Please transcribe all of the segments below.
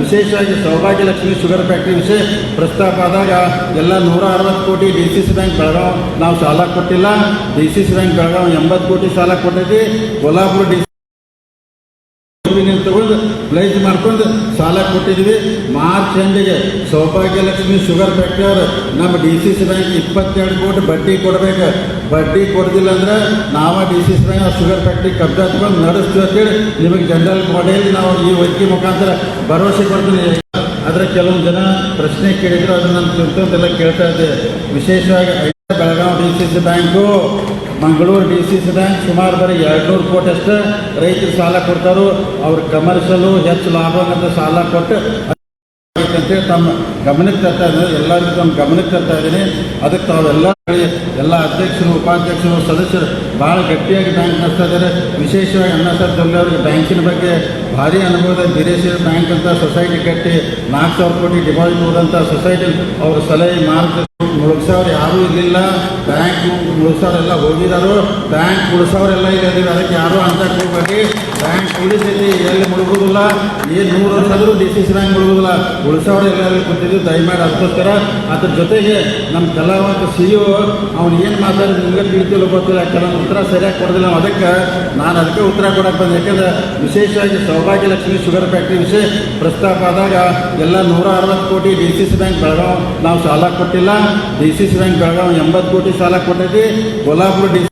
ವಿಶೇಷವಾಗಿ ಸೌಭಾಗ್ಯ Lakshmi sugar factory ವಿಷಯ ಪ್ರಸ್ತಾಪ ಆದಾಗ ಎಲ್ಲ ನೂರ ಅರವತ್ತು ಕೋಟಿ D C C bank Belgaum, ನಾವು ಸಾಲ ಕೊಟ್ಟಿಲ್ಲ. D C C bank Belgaum ಎಂಬತ್ತು ಕೋಟಿ ಸಾಲ ಕೊಟ್ಟೈತಿ ಕೊಲ್ಹಾಪುರ ಡಿ ತಗೊಂಡು ಪ್ಲೇಸ್ ಮಾಡ್ಕೊಂಡು ಸಾಲ ಕೊಟ್ಟಿದ್ವಿ. ಮಾರ್ಚ್ ಎಂಡಿಗೆ ಸೌಭಾಗ್ಯ ಲಕ್ಷ್ಮಿ ಶುಗರ್ ಫ್ಯಾಕ್ಟ್ರಿ ಅವರು ನಮ್ಮ ಡಿ ಸಿ ಸಿ ಬ್ಯಾಂಕ್ ಇಪ್ಪತ್ತೆರಡು ಕೋಟಿ ಬಡ್ಡಿ ಕೊಡಬೇಕು. ಬಡ್ಡಿ ಕೊಡ್ದಿಲ್ಲ ಅಂದ್ರೆ ನಾವು D C C bank sugar factory ಕಬ್ಜಾ ತಗೊಂಡು ನಡೆಸ್ತೀವಿ ಅಂತೇಳಿ ನಿಮಗೆ ಜನರಲ್ ಬಾಡಿಯಲ್ಲಿ ನಾವು ಈ ವೈದ್ಯ ಮುಖಾಂತರ ಭರವಸೆ ಕೊಡ್ತೀನಿ. ಆದರೆ ಕೆಲವೊಂದು ಜನ ಪ್ರಶ್ನೆ ಕೇಳಿದ್ರು, ಅದನ್ನು ನಾನು ತಿಳ್ಕೊಂತೆಲ್ಲ ಕೇಳ್ತಾ ಇದ್ದೆ. ವಿಶೇಷವಾಗಿ Belagavi D C C bank Mangaluru D C C bank ಸುಮಾರು ಬರೀ ಎರಡುನೂರು ಕೋಟಿ ಅಷ್ಟು ರೈತರು ಸಾಲ ಕೊಡ್ತಾರೋ. ಅವ್ರ ಕಮರ್ಷಿಯಲು ಹೆಚ್ಚು ಲಾಭ ಅಂತ ಸಾಲ ಕೊಟ್ಟು ಅಂತೇಳಿ ತಮ್ಮ ಗಮನಕ್ಕೆ ತರ್ತಾ ಇದ್ದಾರೆ. ಎಲ್ಲರಿಗೂ ತಮ್ಮ ಗಮನಕ್ಕೆ ತರ್ತಾ ಇದ್ದೀನಿ. ಅದಕ್ಕೆ ತಾವೆಲ್ಲ ಎಲ್ಲ ಅಧ್ಯಕ್ಷರು, ಉಪಾಧ್ಯಕ್ಷರು, ಸದಸ್ಯರು ಭಾಳ ಗಟ್ಟಿಯಾಗಿ ಬ್ಯಾಂಕ್ ನಡೆಸ್ತಾ ಇದ್ದಾರೆ. ವಿಶೇಷವಾಗಿ ಅಣ್ಣ ಸರ್ ಜೊಲ್ಲೆ ಅವರಿಗೆ ಬ್ಯಾಂಕಿನ ಬಗ್ಗೆ ಭಾರಿ ಅನುಭವದ ಬಿರೇಶ್ವರ ಬ್ಯಾಂಕ್ ಅಂತ ಸೊಸೈಟಿ ಕಟ್ಟಿ ನಾಲ್ಕು ಸಾವಿರ ಕೋಟಿ ಡಿಪಾಸಿಟ್ ಹೋದಂಥ ಸೊಸೈಟಿ ಅವ್ರ ಸಲಹೆ ಮಾರ್ಗ ಮುಳುಗ್ಸವ್ರು ಯಾರೂ ಇರಲಿಲ್ಲ. ಬ್ಯಾಂಕ್ ಮುಳುಗ್ಸೋರೆಲ್ಲ ಹೋಗಿದ್ದಾರೋ ಬ್ಯಾಂಕ್ ಉಳಿಸೋರೆಲ್ಲ ಇಲ್ಲಿದ್ದೀವಿ ಅದಕ್ಕೆ ಯಾರೂ ಅಂತ ಕೂಡಿ ಬ್ಯಾಂಕ್ ಉಳಿಸಿದ್ದು ಎಲ್ಲಿ ಮುಳುಗೋದಿಲ್ಲ ಏನು ನೂರು ವರ್ಷ ಆದರೂ ಡಿ ಸಿ ಬ್ಯಾಂಕ್ ಮುಳುಗೋದಿಲ್ಲ ಉಳಿಸೋರು ಎಲ್ಲರಿಗೂ ಕೊಟ್ಟಿದ್ದು ದಯಮಾಡಿ ಅದಕ್ಕೋಸ್ಕರ ಅದ್ರ ಜೊತೆಗೆ ನಮ್ಮ ಕಲಾವಂತ ಸಿ ಇ ಅವ್ನು ಏನು ಮಾತಾಡಿದ್ರು ನಿಮಗೆ ತಿಳಿತಿಲ್ಲ ಗೊತ್ತಿಲ್ಲ. ಕೆಲವೊಂದು ಉತ್ತರ ಸರಿಯಾಗಿ ಕೊಡೋದಿಲ್ಲ. ಅದಕ್ಕೆ ನಾನು ಅದಕ್ಕೆ ಉತ್ತರ ಕೊಡಕ್ಕೆ ಬಂದೆ. ಯಾಕಂದ್ರೆ ವಿಶೇಷವಾಗಿ ಸೌಭಾಗ್ಯ ಲಕ್ಷ್ಮಿ ಶುಗರ್ ಫ್ಯಾಕ್ಟ್ರಿ ವಿಷಯ ಪ್ರಸ್ತಾಪ ಆದಾಗ ಎಲ್ಲ ನೂರ ಅರವತ್ತು ಕೋಟಿ D C C bank Belgaum ನಾವು ಸಾಲ ಕೊಟ್ಟಿಲ್ಲ. D C C bank Belgaum ಎಂಬತ್ತು ಕೋಟಿ ಸಾಲ ಕೊಟ್ಟೈತಿ ಕೊಲ್ಲಾಪುರ ಡಿ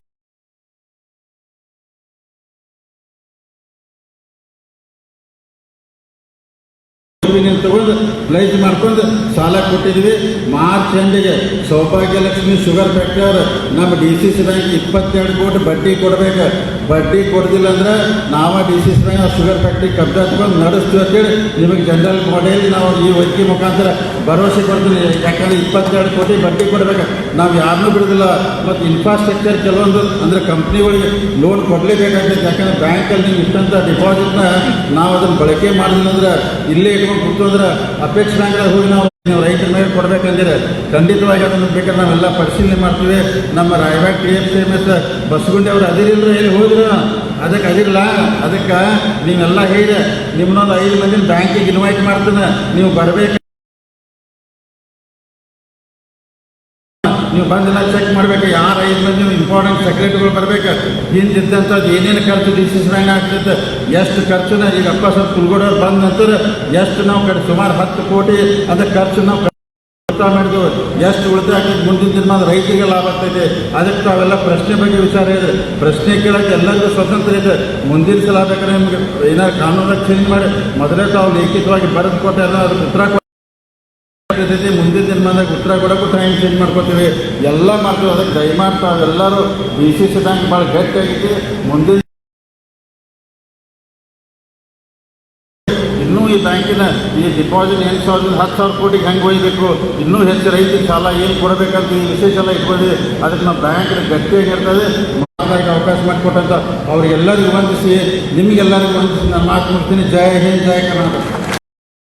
ತಗೊಂಡು ಪ್ಲೇಸ್ ಮಾಡ್ಕೊಂಡು ಸಾಲ ಕೊಟ್ಟಿದ್ವಿ. ಮಾರ್ಚ್ ಎಂಡಿಗೆ ಸೌಭಾಗ್ಯ ಲಕ್ಷ್ಮಿ ಶುಗರ್ ಫ್ಯಾಕ್ಟ್ರಿ ಅವರು ನಮ್ಮ ಡಿ ಸಿ ಸಿ ಬ್ಯಾಂಕ್ ಇಪ್ಪತ್ತೆರಡು ಕೋಟಿ ಬಡ್ಡಿ ಕೊಡಬೇಕು. ಬಡ್ಡಿ ಕೊಡ್ದಿಲ್ಲ ಅಂದ್ರೆ ನಾವು D C C bank sugar factory ಕಬ್ಜಾ ತಗೊಂಡು ನಡೆಸ್ತೀವಿ ಅಂತೇಳಿ ನಿಮಗೆ ಜನರಲ್ ಬಾಡಿಯಲ್ಲಿ ನಾವು ಈ ವೇದಿಕೆ ಮುಖಾಂತರ ಭರವಸೆ ಕೊಡ್ತೀನಿ. ಯಾಕಂದರೆ ಇಪ್ಪತ್ತೆರಡು ಕೋಟಿ ಬಡ್ಡಿ ಕೊಡಬೇಕು. ನಾವು ಯಾರನ್ನೂ ಬಿಡೋದಿಲ್ಲ. ಮತ್ತು ಇನ್ಫ್ರಾಸ್ಟ್ರಕ್ಚರ್ ಕೆಲವೊಂದು ಅಂದರೆ ಕಂಪ್ನಿಗಳಿಗೆ ಲೋನ್ ಕೊಡಲೇಬೇಕಾಗ್ತೈತೆ ಯಾಕಂದ್ರೆ ಬ್ಯಾಂಕಲ್ಲಿ ನೀವು ಇಟ್ಟಂಥ ಡಿಪಾಸಿಟ್ನ ನಾವು ಅದನ್ನು ಬಳಕೆ ಮಾಡಿಲ್ಲ ಅಂದ್ರೆ ಇಲ್ಲೇ ಇಟ್ಕೊಂಡು ಕೂತು ಅಂದ್ರೆ ಅಪೇಕ್ಷೆ ಬ್ಯಾಂಕ್ದಾಗ ಹೋಗಿ ನಾವು ನೀವು ರೈತರ ಮೇಲೆ ಕೊಡ್ಬೇಕಂದ್ರೆ ಖಂಡಿತವಾಗಿ ಅದನ್ನು ಬೇಕಾದ್ರೆ ನಾವೆಲ್ಲ ಪರಿಶೀಲನೆ ಮಾಡ್ತೀವಿ. ನಮ್ಮ Raibag T F C S ಬಸ್ಗುಂಡಿ ಅವರು ಅದಿರಿಲ್ಲ ಎಲ್ಲಿ ಹೋದ್ರು? ಅದಕ್ಕೆ ಅದಿರಲ್ಲ. ಅದಕ್ಕೆ ನೀವೆಲ್ಲ ಹೇಳಿ, ನಿಮ್ಮನ್ನೊಂದು ಐದು ಮಂದಿನ ಬ್ಯಾಂಕಿಗೆ ಇನ್ವೈಟ್ ಮಾಡ್ತೀನಿ. ನೀವು ಬರಬೇಕು. ನೀವು ಬಂದೆಲ್ಲ ಚೆಕ್ ಮಾಡ್ಬೇಕು, ಯಾರು ಐದು ಮಂದಿ ಇಂಪಾರ್ಟೆಂಟ್ ಸೆಕ್ರೆಟರಿಗಳು ಬರಬೇಕು. ಹಿಂದಿದ್ದಂಥದ್ದು ಏನೇನು ಖರ್ಚು ಡಿಸಿಷನ್ ಬ್ಯಾಂಕ್ ಆಗ್ತೈತೆ. ಎಷ್ಟು ಖರ್ಚುನ ಈಗ ಅಪ್ಪ ಸ್ವಲ್ಪ ಕುಲ್ಗೋಡವ್ರು ಬಂದ ನಂತರ, ಎಷ್ಟು ನಾವು ಕಡೆ ಸುಮಾರು ಹತ್ತು ಕೋಟಿ ಅದಕ್ಕೆ ಖರ್ಚು ನಾವು ಉಳಿತಾಯ ಮಾಡಿದ್ವು. ಎಷ್ಟು ಉಳಿತಾಯ ಮುಂದಿನ ದಿನ ರೈತರಿಗೆ ಲಾಭ ಆಗ್ತೈತೆ. ಅದಕ್ಕೆ ತಾವೆಲ್ಲ ಪ್ರಶ್ನೆ ಬಗ್ಗೆ ವಿಚಾರ ಇದೆ ಪ್ರಶ್ನೆ ಕೇಳಕ್ಕೆ ಎಲ್ಲರಿಗೂ ಸ್ವತಂತ್ರ ಇದೆ. ಮುಂದಿನ ಸಲ ಬೇಕಾದ್ರೆ ನಿಮಗೆ ಏನಾದ್ರು ಕಾನೂನಾಗಿ ಚೇಂಜ್ ಮಾಡಿ. ಮೊದಲೇ ತಾವು ಲಿಖಿತವಾಗಿ ಬರೆದು ಅದಕ್ಕೆ ಉತ್ತರ ಜೊತೆ ಮುಂದಿನ ದಿನಮಾನದಾಗ ಉತ್ತರ ಕೊಡೋಕ್ಕೂ ಟೈಮ್ ಚೇಂಜ್ ಮಾಡ್ಕೋತೀವಿ. ಎಲ್ಲ ಮಾಡ್ತೀವಿ ಅದಕ್ಕೆ ದಯಮಾಡಿ ತಾವೆಲ್ಲರೂ ಬಿ ಸಿ ಬ್ಯಾಂಕ್ ಭಾಳ ಗಟ್ಟಿಯಾಗಿತ್ತು ಮುಂದಿನ ಇನ್ನೂ ಈ ಬ್ಯಾಂಕಿನ ಈ ಡಿಪಾಸಿಟ್ ಎಂಟು ಸಾವಿರದಿಂದ ಹತ್ತು ಸಾವಿರ ಕೋಟಿಗೆ ಹೆಂಗೆ ಒಯ್ಯಬೇಕು ಇನ್ನೂ ಹೆಚ್ಚು ರೈತರಿಗೆ ಸಾಲ ಏನು ಕೊಡಬೇಕಂತ ಈ ವಿಶೇಷ ಎಲ್ಲ ಇಟ್ಕೊಳ್ಳಿ ಅದಕ್ಕೆ ನಮ್ಮ ಬ್ಯಾಂಕ್ ಗಟ್ಟಿಯಾಗಿರ್ತದೆ. ಅವಕಾಶ ಮಾಡಿಕೊಟ್ಟಂತ ಅವ್ರಿಗೆಲ್ಲರಿಗೂ ವಂದಿಸಿ. ನಿಮಗೆಲ್ಲರಿಗೂ ವಂದಿಸಿ. ನಾನು ಮಾತು ಕೊಡ್ತೀನಿ ಜಯ ಹಿಂದ್ ಜಯ ಕರ್ನಾಟಕ.